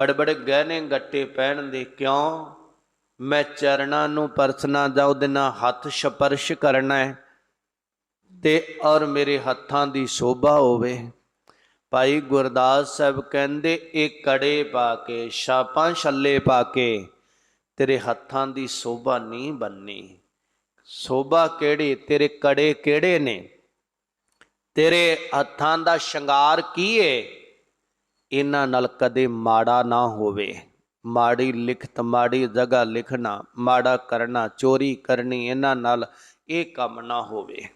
ਬੜੇ ਬੜੇ ਗਹਿਣੇ ਗੱਟੇ ਪਹਿਨਦੇ ਕਿਉਂ? ਮੈਂ ਚਰਨਾਂ ਨੂੰ ਪਰਸਨਾ ਜਾਂ ਉਹਦੇ ਨਾਲ ਹੱਥ ਸਪਰਸ਼ ਕਰਨਾ ਹੈ ਤੇ ਔਰ ਮੇਰੇ ਹੱਥਾਂ ਦੀ ਸ਼ੋਭਾ ਹੋਵੇ। ਭਾਈ ਗੁਰਦਾਸ ਸਾਹਿਬ ਕਹਿੰਦੇ, ਇਹ ਕੜੇ ਪਾ ਕੇ, ਛਾਪਾਂ ਛੱਲੇ ਪਾ ਕੇ ਤੇਰੇ ਹੱਥਾਂ ਦੀ ਸ਼ੋਭਾ ਨਹੀਂ ਬੰਨੀ। ਸ਼ੋਭਾ ਕਿਹੜੀ? ਤੇਰੇ ਕੜੇ ਕਿਹੜੇ ਨੇ? ਤੇਰੇ ਹੱਥਾਂ ਦਾ ਸ਼ਿੰਗਾਰ ਕੀ ਏ? ਇਹਨਾਂ ਨਾਲ ਕਦੇ ਮਾੜਾ ਨਾ ਹੋਵੇ। ਮਾੜੀ ਲਿਖਤ, ਮਾੜੀ ਜਗ੍ਹਾ ਲਿਖਣਾ, ਮਾੜਾ ਕਰਨਾ, ਚੋਰੀ ਕਰਨੀ, ਇਹਨਾਂ ਨਾਲ ਇਹ ਕੰਮ ਨਾ ਹੋਵੇ।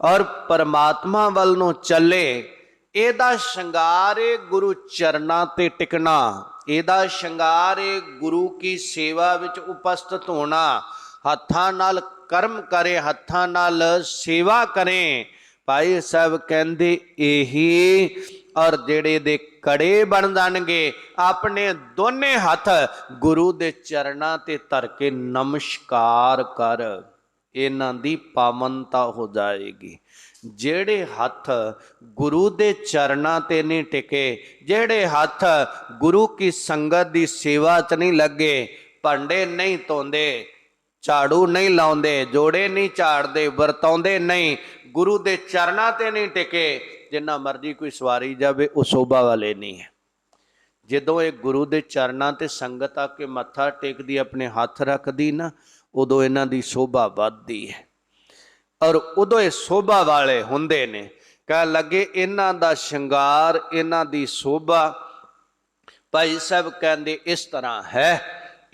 ਔਰ ਪਰਮਾਤਮਾ ਵੱਲ ਨੂੰ ਚੱਲੇ, ਇਹਦਾ ਸ਼ਿੰਗਾਰ ਏ ਗੁਰੂ ਚਰਨਾਂ ਤੇ ਟਿਕਣਾ, ਇਹਦਾ ਸ਼ਿੰਗਾਰ ਏ ਗੁਰੂ ਕੀ ਸੇਵਾ ਵਿੱਚ ਉਪਸਥਿਤ ਹੋਣਾ, ਹੱਥਾਂ ਨਾਲ ਕਰਮ ਕਰੇ, ਹੱਥਾਂ ਨਾਲ ਸੇਵਾ ਕਰੇ। ਭਾਈ ਸਾਹਿਬ ਕਹਿੰਦੇ ਇਹੀ ਔਰ ਜਿਹੜੇ ਦੇ ਕੜੇ ਬਣ ਜਾਣਗੇ, ਆਪਣੇ ਦੋਨੇ ਹੱਥ ਗੁਰੂ ਦੇ ਚਰਨਾਂ ਤੇ ਧਰ ਕੇ ਨਮਸਕਾਰ ਕਰ। ਇਹਨਾਂ ਦੀ ਪਾਵਨਤਾ ਹੋ ਜਾਏਗੀ। ਜਿਹੜੇ ਹੱਥ ਗੁਰੂ ਦੇ ਚਰਨਾਂ ਤੇ ਨਹੀਂ ਟਿਕੇ, ਜਿਹੜੇ ਹੱਥ ਗੁਰੂ ਕੀ ਸੰਗਤ ਦੀ ਸੇਵਾ 'ਚ ਨਹੀਂ ਲੱਗੇ, ਭਾਂਡੇ ਨਹੀਂ ਧੋਂਦੇ, ਝਾੜੂ ਨਹੀਂ ਲਾਉਂਦੇ, ਜੋੜੇ ਨਹੀਂ ਝਾੜਦੇ, ਵਰਤਾਉਂਦੇ ਨਹੀਂ, ਗੁਰੂ ਦੇ ਚਰਨਾਂ ਤੇ ਨਹੀਂ ਟਿਕੇ ਜਿੰਨਾ ਮਰਜ਼ੀ ਕੋਈ ਸਵਾਰੀ ਜਾਵੇ, ਉਹ ਸੋਭਾ ਵਾਲੇ ਨਹੀਂ ਹੈ। ਜਦੋਂ ਇਹ ਗੁਰੂ ਦੇ ਚਰਨਾਂ ਤੇ ਸੰਗਤ ਆ ਕੇ ਮੱਥਾ ਟੇਕਦੀ, ਆਪਣੇ ਹੱਥ ਰੱਖਦੀ ਨਾ, ਉਦੋਂ ਇਹਨਾਂ ਦੀ ਸੋਭਾ ਵੱਧਦੀ ਹੈ। ਔਰ ਉਦੋਂ ਇਹ ਸੋਭਾ ਵਾਲੇ ਹੁੰਦੇ ਨੇ ਕਹਿ ਲੱਗੇ ਇਹਨਾਂ ਦਾ ਸ਼ਿੰਗਾਰ, ਇਹਨਾਂ ਦੀ ਸੋਭਾ, ਭਾਈ ਸਾਹਿਬ ਕਹਿੰਦੇ ਇਸ ਤਰ੍ਹਾਂ ਹੈ,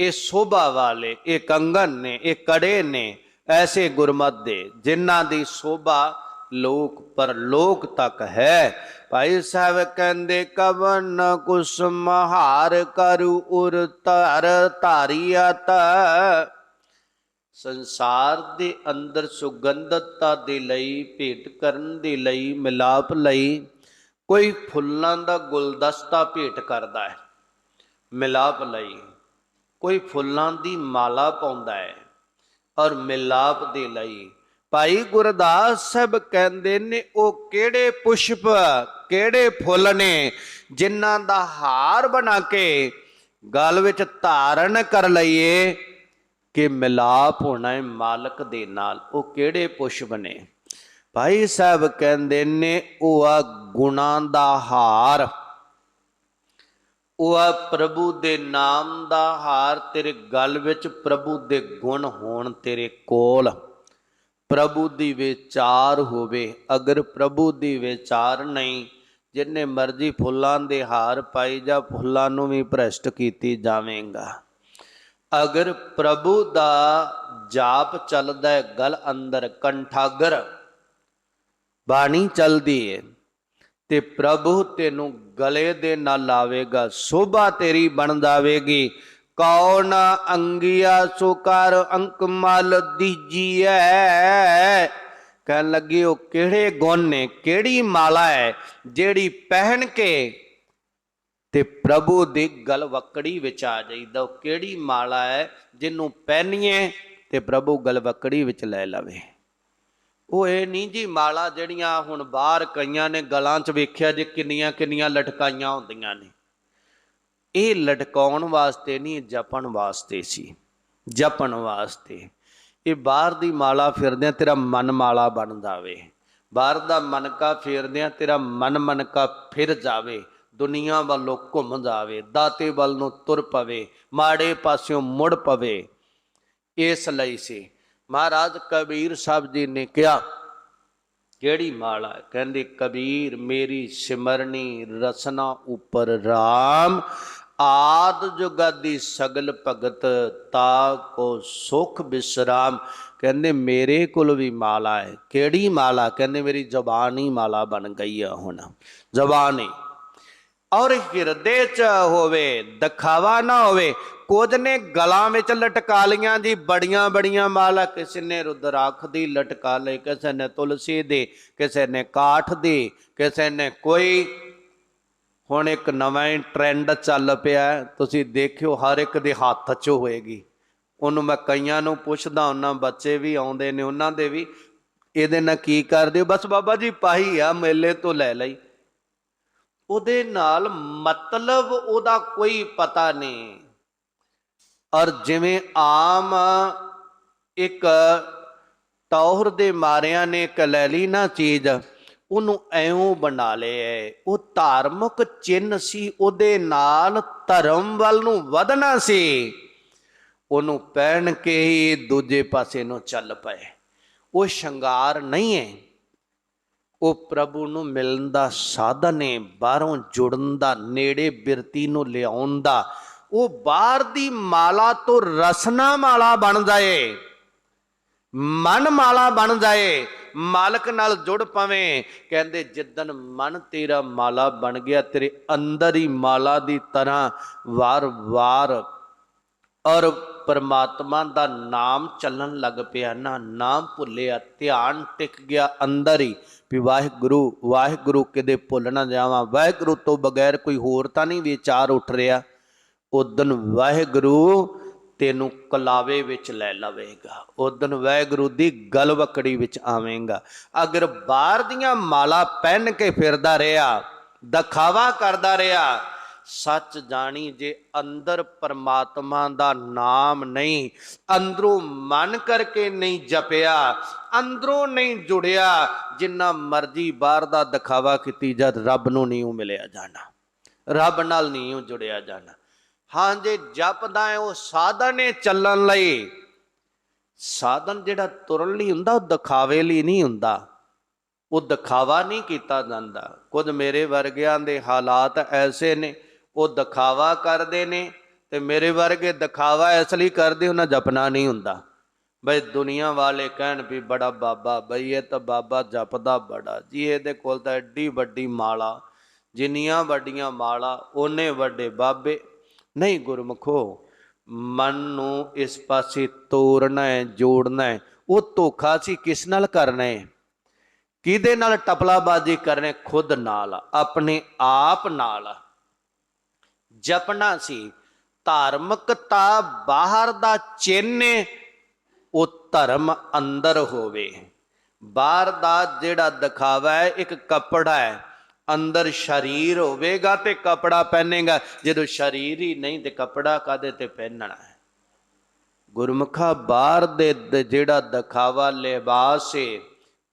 ਇਹ ਸੋਭਾ ਵਾਲੇ, ਇਹ ਕੰਗਨ ਨੇ, ਇਹ ਕੜੇ ਨੇ, ਐਸੇ ਗੁਰਮਤ ਦੇ, ਜਿਨ੍ਹਾਂ ਦੀ ਸੋਭਾ ਲੋਕ ਪਰ ਲੋਕ ਤੱਕ ਹੈ। ਭਾਈ ਸਾਹਿਬ ਕਹਿੰਦੇ, ਕਵਨ ਕੁਸ ਮਹਾਰ ਕਰੂ ਉਰ ਧਰ ਧਾਰੀਅਤ ਸੰਸਾਰ ਦੇ ਅੰਦਰ ਸੁਗੰਧਤਾ ਦੇ ਲਈ, ਭੇਟ ਕਰਨ ਦੇ ਲਈ, ਮਿਲਾਪ ਲਈ ਕੋਈ ਫੁੱਲਾਂ ਦਾ ਗੁਲਦਸਤਾ ਭੇਟ ਕਰਦਾ ਹੈ। ਮਿਲਾਪ ਲਈ ਕੋਈ ਫੁੱਲਾਂ ਦੀ ਮਾਲਾ ਪਾਉਂਦਾ ਹੈ। ਔਰ ਮਿਲਾਪ ਦੇ ਲਈ ਭਾਈ ਗੁਰਦਾਸ ਸਾਹਿਬ ਕਹਿੰਦੇ ਨੇ, ਉਹ ਕਿਹੜੇ ਪੁਸ਼ਪ, ਕਿਹੜੇ ਫੁੱਲ ਨੇ ਜਿਨ੍ਹਾਂ ਦਾ ਹਾਰ ਬਣਾ ਕੇ ਗਲ ਵਿੱਚ ਧਾਰਨ ਕਰ ਲਈਏ ਕਿ ਮਿਲਾਪ ਹੋਣਾ ਹੈ ਮਾਲਕ ਦੇ ਨਾਲ, ਉਹ ਕਿਹੜੇ ਪੁਸ਼ਪ ਨੇ? ਭਾਈ ਸਾਹਿਬ ਕਹਿੰਦੇ ਨੇ, ਉਹ ਆ ਗੁਣਾਂ ਦਾ ਹਾਰ, ਉਹ ਆ ਪ੍ਰਭੂ ਦੇ ਨਾਮ ਦਾ ਹਾਰ, ਤੇਰੇ ਗਲ ਵਿੱਚ ਪ੍ਰਭੂ ਦੇ ਗੁਣ ਹੋਣ ਤੇਰੇ ਕੋਲ। ਪ੍ਰਭੂ ਦੀ ਵਿਚਾਰ ਹੋਵੇ। ਅਗਰ ਪ੍ਰਭੂ ਦੀ ਵਿਚਾਰ ਨਹੀਂ, ਜਿੰਨੇ ਮਰਜ਼ੀ ਫੁੱਲਾਂ ਦੇ ਹਾਰ ਪਾਈ ਜਾਂ ਫੁੱਲਾਂ ਨੂੰ ਵੀ ਭ੍ਰਸ਼ਟ ਕੀਤੀ ਜਾਵੇਗਾ। ਅਗਰ ਪ੍ਰਭੂ ਦਾ ਜਾਪ ਚੱਲਦਾ ਹੈ, ਗਲ ਅੰਦਰ ਕੰਠਾਗਰ, ਬਾਣੀ ਚੱਲਦੀ ਹੈ ਤੇ ਪ੍ਰਭੂ ਤੈਨੂੰ ਗਲੇ ਦੇ ਨਾਲ ਲਾਵੇਗਾ, ਸੋਭਾ ਤੇਰੀ ਬਣ ਜਾਵੇਗੀ। ਕੌਣ ਅੰਗਿਆ ਸੁਕਰ ਅੰਕ ਮਲ ਦੀਜੀਐ? ਕਹਿਣ ਲੱਗੀ, ਉਹ ਕਿਹੜੇ ਗੁਣ ਨੇ? ਕਿਹੜੀ ਮਾਲਾ ਹੈ ਜਿਹੜੀ ਪਹਿਨ ਕੇ ਤੇ ਪ੍ਰਭੂ ਦੀ ਗਲਵਕੜੀ ਵਿੱਚ ਆ ਜਾਈਦਾ। ਉਹ ਕਿਹੜੀ ਮਾਲਾ ਹੈ ਜਿਹਨੂੰ ਪਹਿਨੀਏ ਤੇ ਪ੍ਰਭੂ ਗਲਵਕੜੀ ਵਿੱਚ ਲੈ ਲਵੇ। ਉਹ ਇਹ ਨਹੀਂ ਜੀ ਮਾਲਾ ਜਿਹੜੀਆਂ ਹੁਣ ਬਾਹਰ ਕਈਆਂ ਨੇ ਗਲਾਂ 'ਚ ਵੇਖਿਆ ਜੇ ਕਿੰਨੀਆਂ ਕਿੰਨੀਆਂ ਲਟਕਾਈਆਂ ਹੁੰਦੀਆਂ ਨੇ। ਇਹ ਲਟਕਾਉਣ ਵਾਸਤੇ ਨਹੀਂ ਜਪਣ ਵਾਸਤੇ ਸੀ। ਜਪਣ ਵਾਸਤੇ। ਇਹ ਬਾਹਰ ਦੀ ਮਾਲਾ ਫਿਰਦਿਆਂ ਤੇਰਾ ਮਨ ਮਾਲਾ ਬਣ ਜਾਵੇ। ਬਾਹਰ ਦਾ ਮਨਕਾ ਫੇਰਦਿਆਂ ਤੇਰਾ ਮਨ ਮਨਕਾ ਫਿਰ ਜਾਵੇ। ਦੁਨੀਆ ਵੱਲੋਂ ਘੁੰਮ ਜਾਵੇ, ਦਾਤੇ ਵੱਲ ਨੂੰ ਤੁਰ ਪਵੇ, ਮਾੜੇ ਪਾਸਿਓਂ ਮੁੜ ਪਵੇ। ਇਸ ਲਈ ਸੀ। ਮਹਾਰਾਜ ਕਬੀਰ ਸਾਹਿਬ ਜੀ ਨੇ ਕਿਹਾ, ਕਿਹੜੀ ਮਾਲਾ? ਕਹਿੰਦੇ, ਕਬੀਰ ਮੇਰੀ ਸਿਮਰਨੀ ਰਸਨਾ ਉੱਪਰ RAM ਆਦ ਜੁਗਾਦੀ ਸਗਲ ਭਗਤ, ਤਾ ਕੋ ਸੁਖ ਬਿਸਰਾਮ। ਕਹਿੰਦੇ, ਮੇਰੇ ਕੋਲ ਵੀ ਮਾਲਾ ਹੈ। ਕਿਹੜੀ ਮਾਲਾ? ਕਹਿੰਦੇ, ਮੇਰੀ ਜ਼ਬਾਨ ਹੀ ਮਾਲਾ ਬਣ ਗਈ ਆ ਹੁਣ। ਜ਼ਬਾਨ। ਹੀ ਔਰ ਹਿਰਦੇ ਚ ਹੋਵੇ, ਦਿਖਾਵਾ ਨਾ ਹੋਵੇ, ਕੁਝ ਨੇ ਗਲਾਂ ਵਿੱਚ ਲਟਕਾ ਲੀਆਂ ਜੀ, ਬੜੀਆਂ ਬੜੀਆਂ ਮਾਲਾ। ਕਿਸੇ ਨੇ ਰੁਦਰਾਖ ਦੀ ਲਟਕਾ ਲਈ, ਕਿਸੇ ਨੇ ਤੁਲਸੀ ਦੀ, ਕਿਸੇ ਨੇ ਕਾਠ ਦੀ, ਕਿਸੇ ਨੇ ਕੋਈ ਹੁਣ ਇੱਕ ਨਵਾਂ ਹੀ ਟ੍ਰੈਂਡ ਚੱਲ ਪਿਆ ਤੁਸੀਂ ਦੇਖਿਓ, ਹਰ ਇੱਕ ਦੇ ਹੱਥ 'ਚ ਹੋਏਗੀ। ਉਹਨੂੰ ਮੈਂ ਕਈਆਂ ਨੂੰ ਪੁੱਛਦਾ ਉਹਨਾਂ ਬੱਚੇ ਵੀ ਆਉਂਦੇ ਨੇ, ਉਹਨਾਂ ਦੇ ਵੀ, ਇਹਦੇ ਨਾਲ ਕੀ ਕਰਦੇ ਹੋ? ਬਸ ਬਾਬਾ ਜੀ ਪਾਈ ਆ, ਮੇਲੇ ਤੋਂ ਲੈ ਲਈ। ਉਹਦੇ ਨਾਲ ਮਤਲਬ ਉਹਦਾ ਕੋਈ ਪਤਾ ਨਹੀਂ। ਔਰ ਜਿਵੇਂ ਆਮ ਇੱਕ ਟੌਹਰ ਦੇ ਮਾਰਿਆਂ ਨੇ ਇੱਕ ਲੈ ਲਈ ਨਾ ਚੀਜ਼ ਉਹਨੂੰ ਐਉਂ ਬਣਾ ਲਿਆ ਉਹ ਧਾਰਮਿਕ ਚਿੰਨ ਸੀ, ਉਹਦੇ ਨਾਲ ਧਰਮ ਵੱਲ ਨੂੰ ਵਧਣਾ ਸੀ। ਉਹਨੂੰ ਪਹਿਨ ਕੇ ਹੀ ਦੂਜੇ ਪਾਸੇ ਨੂੰ ਚੱਲ ਪਏ। ਉਹ ਸ਼ਿੰਗਾਰ ਨਹੀਂ ਹੈ ਉਹ ਪ੍ਰਭੂ ਨੂੰ ਮਿਲਣ ਦਾ ਸਾਧਨ ਹੈ ਬਾਹਰੋਂ ਜੁੜਨ ਦਾ, ਨੇੜੇ ਬਿਰਤੀ ਨੂੰ ਲਿਆਉਣ ਦਾ। ਉਹ ਬਾਹਰ ਦੀ ਮਾਲਾ ਤੋਂ ਰਸਨਾ ਮਾਲਾ ਬਣ ਜਾਏ। ਮਨ ਮਾਲਾ ਬਣ ਜਾਏ। ਮਾਲਕ ਨਾਲ ਜੁੜ ਪਵੇਂ। ਕਹਿੰਦੇ ਜਿੱਦਨ ਮਨ ਤੇਰਾ ਮਾਲਾ ਬਣ ਗਿਆ, ਤੇਰੇ ਅੰਦਰ ਹੀ ਮਾਲਾ ਦੀ ਤਰ੍ਹਾਂ ਵਾਰ-ਵਾਰ ਔਰ ਪਰਮਾਤਮਾ ਦਾ ਨਾਮ ਚੱਲਣ ਲੱਗ ਪਿਆ। ਨਾ ਨਾਮ ਭੁੱਲਿਆ, ਧਿਆਨ ਟਿਕ ਗਿਆ ਅੰਦਰ ਹੀ ਵੀ ਵਾਹਿਗੁਰੂ ਵਾਹਿਗੁਰੂ ਕਿਤੇ ਭੁੱਲ ਨਾ ਜਾਵਾਂ। ਵਾਹਿਗੁਰੂ ਤੋਂ ਬਗੈਰ ਕੋਈ ਹੋਰ ਤਾਂ ਨਹੀਂ ਵਿਚਾਰ ਉੱਠ ਰਿਹਾ। ਉਦਨ ਵਾਹਿਗੁਰੂ ਤੈਨੂੰ ਕਲਾਵੇ ਵਿੱਚ ਲੈ ਲਵੇਗਾ। ਉਦਨ ਵਾਹਿਗੁਰੂ ਦੀ ਗਲਵਕੜੀ ਵਿੱਚ ਆਵੇਂਗਾ। ਅਗਰ ਬਾਹਰ ਦੀਆਂ ਮਾਲਾ ਪਹਿਨ ਕੇ ਫਿਰਦਾ ਰਿਹਾ, ਦਿਖਾਵਾ ਕਰਦਾ ਰਿਹਾ, ਸੱਚ ਜਾਣੀ ਜੇ ਅੰਦਰ ਪਰਮਾਤਮਾ ਦਾ ਨਾਮ ਨਹੀਂ, ਅੰਦਰੋਂ ਮਨ ਕਰਕੇ ਨਹੀਂ ਜਪਿਆ, ਅੰਦਰੋਂ ਨਹੀਂ ਜੁੜਿਆ, ਜਿੰਨਾ ਮਰਜ਼ੀ ਬਾਹਰ ਦਾ ਦਿਖਾਵਾ ਕੀਤੀ ਜਦ ਰੱਬ ਨੂੰ ਨਹੀਂ ਉਹ ਮਿਲਿਆ ਜਾਣਾ। ਰੱਬ ਨਾਲ ਨਹੀਂ ਉਹ ਜੁੜਿਆ ਜਾਣਾ। ਹਾਂ ਜੇ ਜਪਦਾ ਹੈ, ਉਹ ਸਾਧਨ ਹੈ ਚੱਲਣ ਲਈ। ਸਾਧਨ ਜਿਹੜਾ ਤੁਰਨ ਲਈ ਹੁੰਦਾ, ਉਹ ਦਿਖਾਵੇ ਲਈ ਨਹੀਂ ਹੁੰਦਾ। ਉਹ ਦਿਖਾਵਾ ਨਹੀਂ ਕੀਤਾ ਜਾਂਦਾ। ਕੁਝ ਮੇਰੇ ਵਰਗਿਆਂ ਦੇ ਹਾਲਾਤ ਐਸੇ ਨੇ, ਉਹ ਦਿਖਾਵਾ ਕਰਦੇ ਨੇ ਤੇ ਮੇਰੇ ਵਰਗੇ ਦਿਖਾਵਾ ਇਸ ਲਈ ਕਰਦੇ, ਉਹਨਾਂ ਜਪਣਾ ਨਹੀਂ ਹੁੰਦਾ। ਬਈ ਦੁਨੀਆ ਵਾਲੇ ਕਹਿਣ ਵੀ ਬੜਾ ਬਾਬਾ, ਬਈ ਇਹ ਤਾਂ ਬਾਬਾ ਜਪਦਾ ਬੜਾ। ਜੀ ਇਹਦੇ ਕੋਲ ਤਾਂ ਐਡੀ ਵੱਡੀ ਮਾਲਾ, ਜਿੰਨੀਆਂ ਵੱਡੀਆਂ ਮਾਲਾ, ਉਹਨੇ ਵੱਡੇ ਬਾਬੇ ਨਹੀਂ ਗੁਰਮਖੋ ਮਨ ਨੂੰ ਇਸ ਪਾਸੇ ਤੋੜਨਾ ਹੈ, ਜੋੜਨਾ ਹੈ। ਉਹ ਧੋਖਾ ਸੀ ਕਿਸ ਨਾਲ ਕਰਨਾ ਹੈ? ਕਿਹਦੇ ਨਾਲ ਟਪਲਾਬਾਜ਼ੀ ਕਰਨੇ ਖੁਦ ਨਾਲ, ਆਪਣੇ ਆਪ ਨਾਲ। ਜਪਣਾ ਸੀ ਧਾਰਮਿਕਤਾ ਬਾਹਰ ਦਾ ਚਿੰਨ ਉਹ ਧਰਮ ਅੰਦਰ ਹੋਵੇ। ਬਾਹਰ ਦਾ ਜਿਹੜਾ ਦਿਖਾਵਾ ਹੈ, ਇੱਕ ਕੱਪੜਾ ਹੈ ਅੰਦਰ ਸਰੀਰ ਹੋਵੇਗਾ ਤੇ ਕਪੜਾ ਪਹਿਨੇਗਾ। ਜਦੋਂ ਸਰੀਰ ਹੀ ਨਹੀਂ ਤੇ ਕਪੜਾ ਕਾਦੇ ਤੇ ਪਹਿਨਣਾ ਹੈ? ਗੁਰਮੁਖਾ ਬਾਹਰ ਦੇ, ਜਿਹੜਾ ਦਿਖਾਵਾ ਲਿਬਾਸ ਏ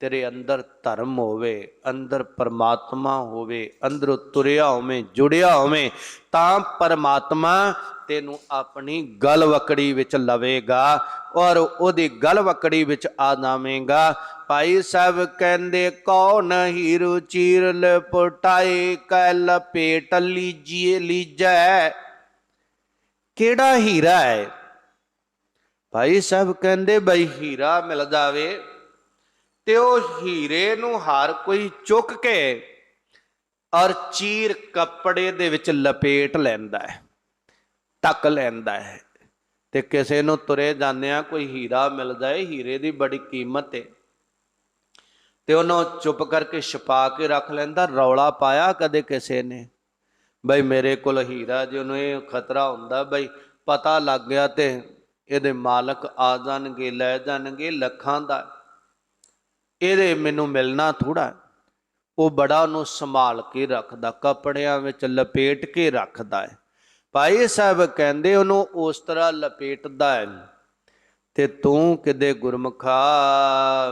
ਤੇਰੇ ਅੰਦਰ ਧਰਮ ਹੋਵੇ, ਅੰਦਰ ਪਰਮਾਤਮਾ ਹੋਵੇ, ਅੰਦਰੋਂ ਤੁਰਿਆ ਹੋਵੇ, ਜੁੜਿਆ ਹੋਵੇ, ਤਾਂ ਪਰਮਾਤਮਾ ਤੈਨੂੰ ਆਪਣੀ ਗਲਵਕੜੀ ਵਿੱਚ ਲਵੇਗਾ ਔਰ ਉਹਦੀ ਗਲਵਕੜੀ ਵਿੱਚ ਆ ਜਾਵੇਂਗਾ। ਭਾਈ ਸਾਹਿਬ ਕਹਿੰਦੇ, ਕੌਣ ਹੀਰੂ ਚੀਰ ਲਪਟਾਏ ਕੈ ਲਪੇਟ ਲੀਜੀਏ ਲੀਜੈ। ਕਿਹੜਾ ਹੀਰਾ ਹੈ? ਭਾਈ ਸਾਹਿਬ ਕਹਿੰਦੇ, ਬਈ ਹੀਰਾ ਮਿਲ ਜਾਵੇ। ਤੇ ਉਹ ਹੀਰੇ ਨੂੰ ਹਰ ਕੋਈ ਚੁੱਕ ਕੇ ਔਰ ਚੀਰ ਕੱਪੜੇ ਦੇ ਵਿੱਚ ਲਪੇਟ ਲੈਂਦਾ ਹੈ ਟੱਕ ਲੈਂਦਾ ਹੈ। ਤੇ ਕਿਸੇ ਨੂੰ ਤੁਰੇ ਜਾਂਦਿਆਂ ਕੋਈ ਹੀਰਾ ਮਿਲਦਾ ਜਾਏ, ਹੀਰੇ ਦੀ ਬੜੀ ਕੀਮਤ ਹੈ ਤੇ ਉਹਨੂੰ ਚੁੱਪ ਕਰਕੇ ਛਪਾ ਕੇ ਰੱਖ ਲੈਂਦਾ, ਰੌਲਾ ਪਾਇਆ ਕਦੇ ਕਿਸੇ ਨੇ। ਬਈ ਮੇਰੇ ਕੋਲ ਹੀਰਾ ਜੇ ਉਹਨੂੰ ਇਹ ਖਤਰਾ ਹੁੰਦਾ, ਬਈ ਪਤਾ ਲੱਗ ਗਿਆ ਤੇ ਇਹਦੇ ਮਾਲਕ ਆ ਜਾਣਗੇ, ਲੈ ਜਾਣਗੇ ਲੱਖਾਂ ਦਾ। ਇਹਦੇ ਮੈਨੂੰ ਮਿਲਣਾ ਥੋੜਾ ਉਹ ਬੜਾ ਉਹਨੂੰ ਸੰਭਾਲ ਕੇ ਰੱਖਦਾ, ਕੱਪੜਿਆਂ ਵਿੱਚ ਲਪੇਟ ਕੇ ਰੱਖਦਾ ਹੈ। ਭਾਈ ਸਾਹਿਬ ਕਹਿੰਦੇ ਉਹਨੂੰ ਉਸ ਤਰ੍ਹਾਂ ਲਪੇਟਦਾ ਹੈ। ਤੇ ਤੂੰ ਕਿਤੇ ਗੁਰਮੁਖਾ,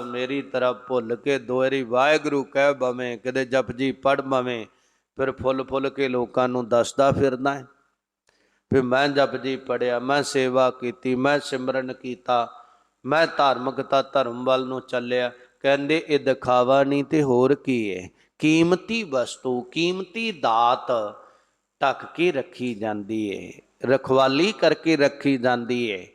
ਮੇਰੀ ਤਰ੍ਹਾਂ ਭੁੱਲ ਕੇ ਦੋਹਰੀ ਵਾਹਿਗੁਰੂ ਕਹਿ ਬਵੇਂ, ਕਿਤੇ ਜਪਜੀ ਪੜ ਬਵੇਂ, ਫਿਰ ਫੁੱਲ ਫੁੱਲ ਕੇ ਲੋਕਾਂ ਨੂੰ ਦੱਸਦਾ ਫਿਰਦਾ ਹੈ। ਫਿਰ ਮੈਂ ਜਪਜੀ ਪੜਿਆ ਮੈਂ ਸੇਵਾ ਕੀਤੀ, ਮੈਂ ਸਿਮਰਨ ਕੀਤਾ, ਮੈਂ ਧਾਰਮਿਕਤਾ ਧਰਮ ਵੱਲ ਨੂੰ ਚੱਲਿਆ। ਕਹਿੰਦੇ, ਇਹ ਦਿਖਾਵਾ ਨਹੀਂ ਤੇ ਹੋਰ ਕੀ ਹੈ ਕੀਮਤੀ ਵਸਤੂ, ਕੀਮਤੀ ਦਾਤ ਢੱਕ ਕੇ ਰੱਖੀ ਜਾਂਦੀ ਏ? ਰਖਵਾਲੀ ਕਰਕੇ ਰੱਖੀ ਜਾਂਦੀ ਏ?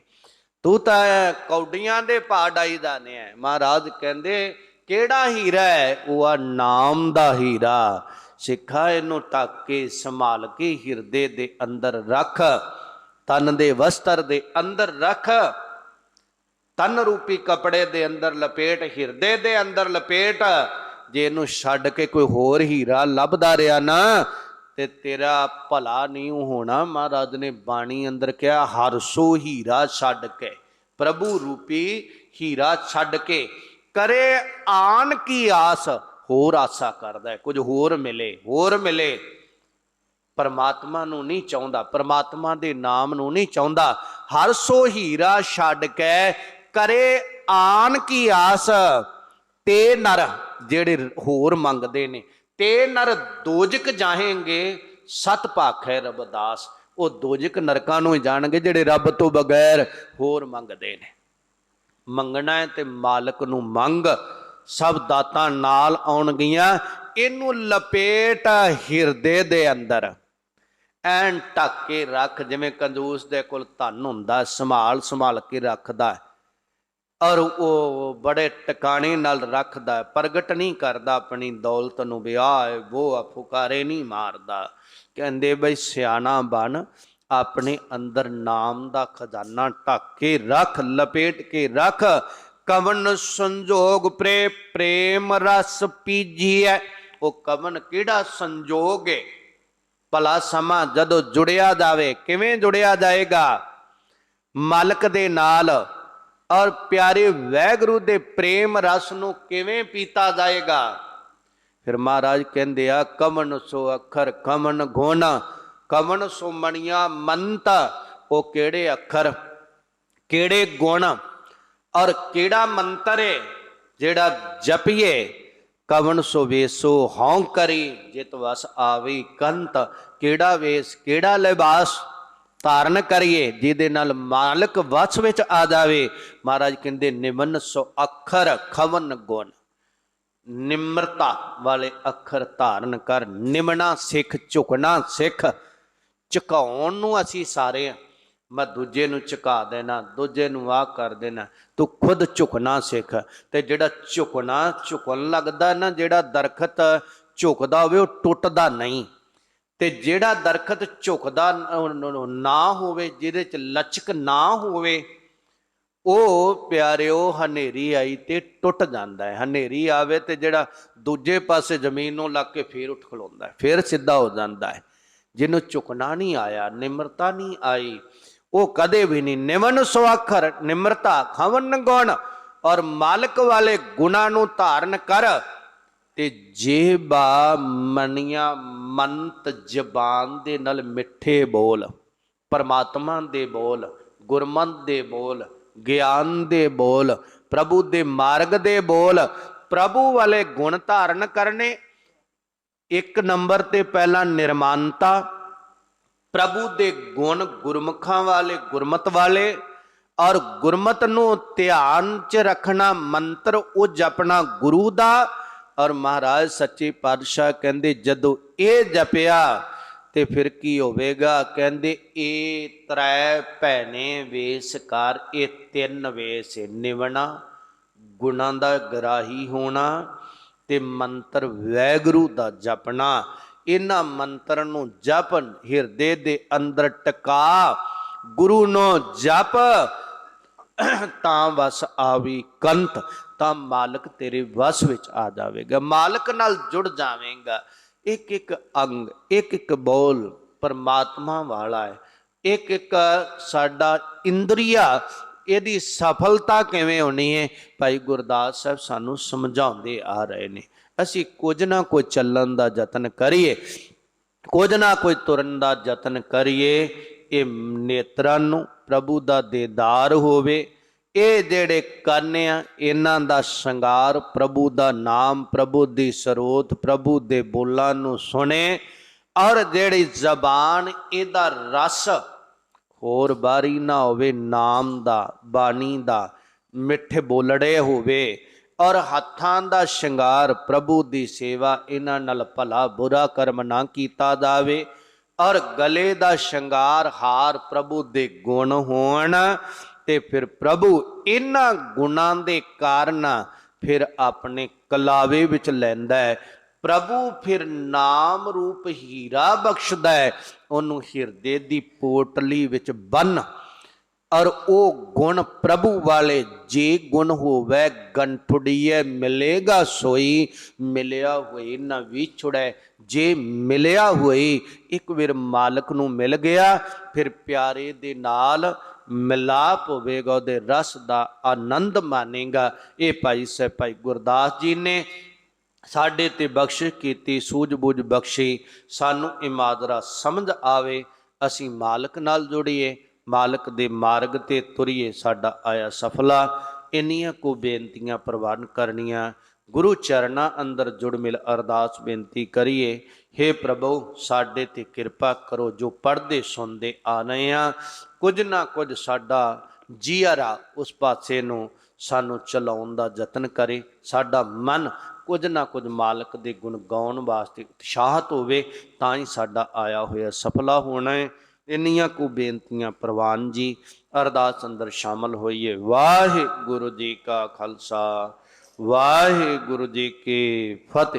ਤੂੰ ਤਾਂ ਕੌਡੀਆਂ ਦੇ ਪਾ ਡਾਈਦਾ ਨੇ ਹੈ ਮਹਾਰਾਜ ਕਹਿੰਦੇ, ਕਿਹੜਾ ਹੀਰਾ ਹੈ ਉਹ ਆ ਨਾਮ ਦਾ ਹੀਰਾ। ਸਿੱਖਾ ਇਹਨੂੰ ਢੱਕ ਕੇ, ਸੰਭਾਲ ਕੇ ਹਿਰਦੇ ਦੇ ਅੰਦਰ ਰੱਖ, ਤਨ ਦੇ ਵਸਤਰ ਦੇ ਅੰਦਰ ਰੱਖ ਤਨ ਰੂਪੀ ਕਪੜੇ ਦੇ ਅੰਦਰ ਲਪੇਟ, ਹਿਰਦੇ ਦੇ ਅੰਦਰ ਲਪੇਟ, ਜੇ ਇਹਨੂੰ ਛੱਡ ਕੇ ਕੋਈ ਹੋਰ ਹੀਰਾ ਲੱਭਦਾ ਰਿਹਾ ਨਾ, ਤੇ ਤੇਰਾ ਭਲਾ ਨਹੀਂ ਹੋਣਾ। ਮਹਾਰਾਜ ਨੇ ਬਾਣੀ ਅੰਦਰ ਕਿਹਾ ਹਰਸੋ ਹੀਰਾ ਛੱਡ ਕੇ, ਪ੍ਰਭੂ ਰੂਪੀ ਹੀਰਾ ਛੱਡ ਕੇ, ਕਰੇ ਆਨ ਕੀ ਆਸ, ਹੋਰ ਆਸਾ ਕਰਦਾ ਹੈ, ਕੁਝ ਹੋਰ ਮਿਲੇ ਹੋਰ ਮਿਲੇ। ਪਰਮਾਤਮਾ ਨੂੰ ਨਹੀਂ ਚਾਹੁੰਦਾ, ਪਰਮਾਤਮਾ ਦੇ ਨਾਮ ਨੂੰ ਨਹੀਂ ਚਾਹੁੰਦਾ, ਹਰ ਸੋ ਹੀਰਾ ਛੱਡ ਕੇ ਕਰੇ ਆਨ ਕੀ ਆਸ, ਤੇ ਨਰ ਜਿਹੜੇ ਹੋਰ ਮੰਗਦੇ ਨੇ। ਤੇ ਨਰ ਦੋਜਕ ਜਾਹੇਂਗੇ, ਸਤ ਭਾਖੈ ਰਬਦਾਸ ਉਹ ਦੋਜਕ ਨਰਕਾਂ ਨੂੰ ਹੀ ਜਾਣਗੇ, ਜਿਹੜੇ ਰੱਬ ਤੋਂ ਬਗੈਰ ਹੋਰ ਮੰਗਦੇ ਨੇ। ਮੰਗਣਾ ਹੈ ਤੇ ਮਾਲਕ ਨੂੰ ਮੰਗ, ਸਭ ਦਾਤਾਂ ਨਾਲ ਆਉਣਗੀਆਂ। ਇਹਨੂੰ ਲਪੇਟ ਹਿਰਦੇ ਦੇ ਅੰਦਰ। ਐਨ ਢੱਕ ਕੇ ਰੱਖ, ਜਿਵੇਂ ਕੰਜੂਸ ਦੇ ਕੋਲ ਧਨ ਹੁੰਦਾ ਸੰਭਾਲ ਸੰਭਾਲ ਕੇ ਰੱਖਦਾ। ਔਰ ਉਹ ਬੜੇ ਟਿਕਾਣੇ ਨਾਲ ਰੱਖਦਾ, ਪ੍ਰਗਟ ਨਹੀਂ ਕਰਦਾ, ਆਪਣੀ ਦੌਲਤ ਨੂੰ ਵਿਆਹ ਉਹ ਆ, ਫੁਕਾਰੇ ਨਹੀਂ ਮਾਰਦਾ। ਕਹਿੰਦੇ ਬਈ ਸਿਆਣਾ ਬਣ, ਆਪਣੇ ਅੰਦਰ ਨਾਮ ਦਾ ਖਜ਼ਾਨਾ ਢੱਕ ਕੇ ਰੱਖ, ਲਪੇਟ ਕੇ ਰੱਖ। ਕਵਨ ਸੰਜੋਗ ਪ੍ਰੇ, ਪ੍ਰੇਮ ਰਸ ਪੀਜੀਐ। ਉਹ ਕਵਨ ਕਿਹੜਾ ਸੰਜੋਗ ਹੈ ਭਲਾ ਸਮਾਂ ਜਦੋਂ ਜੁੜਿਆ ਜਾਵੇ, ਕਿਵੇਂ ਜੁੜਿਆ ਜਾਏਗਾ? ਮਾਲਕ ਦੇ ਨਾਲ ਔਰ ਪਿਆਰੇ ਵੈਗੁਰੂ ਦੇ ਪ੍ਰੇਮ ਰਸ ਨੂੰ ਕਿਵੇਂ ਪੀਤਾ ਜਾਏਗਾ? ਫਿਰ ਮਹਾਰਾਜ ਕਹਿੰਦੇ ਆ, ਕਮਨ ਸੋ ਅੱਖਰ, ਕਮਨ ਗੁਣ, ਕਮਨ ਸੋ ਮਣੀਆਂ ਮੰਤ, ਉਹ ਕਿਹੜੇ ਅੱਖਰ, ਕਿਹੜੇ ਗੁਣ ਔਰ ਕਿਹੜਾ ਮੰਤਰ ਹੈ ਜਿਹੜਾ ਜਪੀਏ? ਕਵਨ ਸੋ ਵੇਸੋ ਹਉ ਕਰੀ, ਜਿਤ ਵਸ ਆਵੇ ਕੰਤ, ਕਿਹੜਾ ਵੇਸ, ਕਿਹੜਾ ਲਿਬਾਸ? ਧਾਰਨ ਕਰੀਏ, ਜਿਹਦੇ ਨਾਲ ਮਾਲਕ ਵਸ ਵਿੱਚ ਆ ਜਾਵੇ। ਮਹਾਰਾਜ ਕਹਿੰਦੇ, ਨਿਮਨ ਸੋ ਅੱਖਰ ਖਵਨ ਗੁਣ। ਨਿਮਰਤਾ ਵਾਲੇ ਅੱਖਰ ਧਾਰਨ ਕਰ। ਨਿਮਣਾ ਸਿੱਖ, ਝੁਕਣਾ ਸਿੱਖ। ਝੁਕਾਉਣ ਨੂੰ ਅਸੀਂ ਸਾਰੇ ਆ। ਮੈਂ ਦੂਜੇ ਨੂੰ ਝੁਕਾ ਦੇਣਾ, ਦੂਜੇ ਨੂੰ ਆ ਕਰ ਦੇਣਾ। ਤੂੰ ਖੁਦ ਝੁਕਣਾ ਸਿੱਖ। ਤੇ ਜਿਹੜਾ ਝੁਕਣਾ, ਝੁਕਣ ਲੱਗਦਾ ਨਾ, ਜਿਹੜਾ ਦਰਖਤ ਝੁਕਦਾ ਹੋਵੇ, ਉਹ ਟੁੱਟਦਾ ਨਹੀਂ। ਤੇ ਜਿਹੜਾ ਦਰਖਤ ਝੁਕਦਾ ਨਾ ਹੋਵੇ, ਜਿਹਦੇ ਚ ਲਚਕ ਨਾ ਹੋਵੇ, ਉਹ ਪਿਆਰਿਓ ਹਨੇਰੀ ਆਈ ਤੇ ਟੁੱਟ ਜਾਂਦਾ ਹੈ। ਹਨੇਰੀ ਆਵੇ ਤੇ ਜਿਹੜਾ ਦੂਜੇ ਪਾਸੇ ਜ਼ਮੀਨ ਨੂੰ ਲੱਗ ਕੇ ਫੇਰ ਉੱਠ ਖਲੋਂਦਾ ਹੈ, ਫੇਰ ਸਿੱਧਾ ਹੋ ਜਾਂਦਾ ਹੈ। ਜਿਹਨੂੰ ਝੁਕਣਾ ਨਹੀਂ ਆਇਆ, ਨਿਮਰਤਾ ਨਹੀਂ ਆਈ, ਉਹ ਕਦੇ ਵੀ ਨਹੀਂ ਨਿਮਨ ਸੁਆਖਰ, ਨਿਮਰਤਾ ਖਵਨ ਗੁਣ, ਔਰ ਮਾਲਕ ਵਾਲੇ ਗੁਣਾ ਨੂੰ ਧਾਰਨ ਕਰ ਤੇ ਜੇਬਾ ਮਨੀਆਂ ਮੰਤ ਜ਼ਬਾਨ ਦੇ ਨਾਲ ਮਿੱਠੇ ਬੋਲ, ਪਰਮਾਤਮਾ ਦੇ ਬੋਲ ਗੁਰਮੰਤ ਦੇ ਬੋਲ, ਗਿਆਨ ਦੇ ਬੋਲ, ਪ੍ਰਭੂ ਦੇ ਮਾਰਗ ਦੇ ਬੋਲ, ਪ੍ਰਭੂ ਵਾਲੇ ਗੁਣ ਧਾਰਨ ਕਰਨੇ। ਇੱਕ ਨੰਬਰ ਤੇ ਪਹਿਲਾ ਨਿਰਮਾਨਤਾ, ਪ੍ਰਭੂ ਦੇ ਗੁਣ ਗੁਰਮੁਖਾਂ ਵਾਲੇ, ਗੁਰਮਤ ਵਾਲੇ, ਔਰ ਗੁਰਮਤ ਨੂੰ ਧਿਆਨ 'ਚ ਰੱਖਣਾ ਮੰਤਰ, ਉਹ ਜਪਣਾ ਗੁਰੂ ਦਾ ਔਰ ਮਹਾਰਾਜ ਸੱਚੇ ਪਾਤਸ਼ਾਹ ਕਹਿੰਦੇ, ਜਦੋਂ ਇਹ ਜਪਿਆ ਤੇ ਫਿਰ ਕੀ ਹੋਵੇਗਾ? ਕਹਿੰਦੇ, ਇਹ ਤ੍ਰੈ ਭੈਣੇ ਵੇਸ ਇਹ ਤਿੰਨ ਵੇਸ ਨਿਵਣਾ, ਗੁਣਾਂ ਦਾ ਗਰਾਹੀ ਹੋਣਾ ਤੇ ਮੰਤਰ ਵੈਗਰੂ ਦਾ ਜਪਣਾ। ਇਹਨਾਂ ਮੰਤਰ ਨੂੰ ਜਪ ਹਿਰਦੇ ਦੇ ਅੰਦਰ ਟਿਕਾ, ਗੁਰੂ ਨੂੰ ਜਪ, ਤਾਂ ਵਸ ਆਵੀ ਕੰਤ। ਤਾਂ ਮਾਲਕ ਤੇਰੇ ਵਸ ਵਿੱਚ ਆ ਜਾਵੇਗਾ। ਮਾਲਕ ਨਾਲ ਜੁੜ ਜਾਵੇਂਗਾ। ਇੱਕ ਇੱਕ ਅੰਗ ਇੱਕ ਇੱਕ ਬੋਲ ਪਰਮਾਤਮਾ ਵਾਲਾ ਹੈ। ਇੱਕ ਇੱਕ ਸਾਡਾ ਇੰਦਰੀਆ, ਇਹਦੀ ਸਫਲਤਾ ਕਿਵੇਂ ਹੋਣੀ ਹੈ? ਭਾਈ ਗੁਰਦਾਸ ਸਾਹਿਬ ਸਾਨੂੰ ਸਮਝਾਉਂਦੇ ਆ ਰਹੇ ਨੇ। ਅਸੀਂ ਕੁਝ ਨਾ ਕੋਈ ਚੱਲਣ ਦਾ ਯਤਨ ਕਰੀਏ, ਕੁਝ ਨਾ ਕੋਈ ਤੁਰਨ ਦਾ ਯਤਨ ਕਰੀਏ, ਇਹ ਨੇਤਰਾਂ ਨੂੰ, ਪ੍ਰਭੂ ਦਾ ਦੇਦਾਰ ਹੋਵੇ ਇਹ ਜਿਹੜੇ ਕੰਨ ਆ, ਇਹਨਾਂ ਦਾ ਸ਼ਿੰਗਾਰ ਪ੍ਰਭੂ ਦਾ ਨਾਮ, ਪ੍ਰਭੂ ਦੀ ਸਰੋਤ, ਪ੍ਰਭੂ ਦੇ ਬੋਲਾਂ ਨੂੰ ਸੁਣੇ ਔਰ ਜਿਹੜੀ ਜ਼ਬਾਨ, ਇਹਦਾ ਰਸ ਹੋਰ ਬਾਰੀ ਨਾ ਹੋਵੇ, ਨਾਮ ਦਾ, ਬਾਣੀ ਦਾ, ਮਿੱਠੇ ਬੋਲੜੇ ਹੋਵੇ ਔਰ ਹੱਥਾਂ ਦਾ ਸ਼ਿੰਗਾਰ ਪ੍ਰਭੂ ਦੀ ਸੇਵਾ ਇਹਨਾਂ ਨਾਲ ਭਲਾ ਬੁਰਾ ਕਰਮ ਨਾ ਕੀਤਾ ਜਾਵੇ ਔਰ ਗਲੇ ਦਾ ਸ਼ਿੰਗਾਰ ਹਾਰ ਪ੍ਰਭੂ ਦੇ ਗੁਣ ਹੋਣ ਤੇ ਫਿਰ ਪ੍ਰਭੂ ਇਹਨਾਂ ਗੁਣਾਂ ਦੇ ਕਾਰਨ ਫਿਰ ਆਪਣੇ ਕਲਾਵੇ ਵਿੱਚ ਲੈਂਦਾ ਹੈ। ਪ੍ਰਭੂ ਫਿਰ ਨਾਮ ਰੂਪ ਹੀਰਾ ਬਖਸ਼ਦਾ ਹੈ। ਉਹਨੂੰ ਹਿਰਦੇ ਦੀ ਪੋਟਲੀ ਵਿੱਚ ਬੰਨ। ਔਰ ਉਹ ਗੁਣ ਪ੍ਰਭੂ ਵਾਲੇ ਜੇ ਗੁਣ ਹੋਵੇ ਗੰਠੁੜੀਏ ਮਿਲੇਗਾ ਸੋਈ, ਮਿਲਿਆ ਹੋਈ ਨਾ ਵਿਛੜੈ। ਜੇ ਮਿਲਿਆ ਹੋਈ, ਇੱਕ ਵਾਰ ਮਾਲਕ ਨੂੰ ਮਿਲ ਗਿਆ, ਫਿਰ ਪਿਆਰੇ ਦੇ ਨਾਲ ਮਿਲਾਪ ਹੋਵੇਗਾ, ਉਹਦੇ ਰਸ ਦਾ ਆਨੰਦ ਮਾਣੇਗਾ ਇਹ ਭਾਈ ਸਾਹਿਬ, ਭਾਈ ਗੁਰਦਾਸ ਜੀ ਨੇ ਸਾਡੇ ਤੇ ਬਖਸ਼ਿਸ਼ ਕੀਤੀ, ਸੂਝ-ਬੂਝ ਬਖਸ਼ੀ। ਸਾਨੂੰ ਇਮਾਦਰਾ ਸਮਝ ਆਵੇ, ਅਸੀਂ ਮਾਲਕ ਨਾਲ ਜੁੜੀਏ, ਮਾਲਕ ਦੇ ਮਾਰਗ ਤੇ ਤੁਰੀਏ, ਸਾਡਾ ਆਇਆ ਸਫਲਾ। ਇੰਨੀਆਂ ਕੋ ਬੇਨਤੀਆਂ ਪ੍ਰਵਾਨ ਕਰਨੀਆਂ। ਗੁਰੂ ਚਰਨਾਂ ਅੰਦਰ ਜੁੜ ਮਿਲ ਅਰਦਾਸ ਬੇਨਤੀ ਕਰੀਏ। हे ਪ੍ਰਭੂ, ਸਾਡੇ ਤੇ ਕਿਰਪਾ ਕਰੋ, ਜੋ ਪੜਦੇ ਸੁਣਦੇ ਆ ਰਹੇ ਆ। ਕੁਝ ਨਾ ਕੁਝ ਸਾਡਾ ਜੀਅਰਾ ਉਸ ਪਾਸੇ ਨੂੰ ਸਾਨੂੰ ਚਲਾਉਣ ਦਾ ਯਤਨ ਕਰੇ। ਸਾਡਾ ਮਨ ਕੁਝ ਨਾ ਕੁਝ ਮਾਲਕ ਦੇ ਗੁਣ ਗਾਉਣ ਵਾਸਤੇ ਉਤਸ਼ਾਹਤ ਹੋਵੇ, ਤਾਂ ਹੀ ਸਾਡਾ ਆਇਆ ਹੋਇਆ ਸਫਲਾ ਹੋਣਾ ਹੈ। ਇੰਨੀਆਂ ਕੁ ਬੇਨਤੀਆਂ ਪ੍ਰਵਾਨ ਜੀ, ਅਰਦਾਸ ਅੰਦਰ ਸ਼ਾਮਲ ਹੋਈਏ। ਵਾਹਿਗੁਰੂ ਜੀ ਕਾ ਖਾਲਸਾ। ਵਾਹਿਗੁਰੂ ਜੀ ਕੀ ਫਤਿਹ।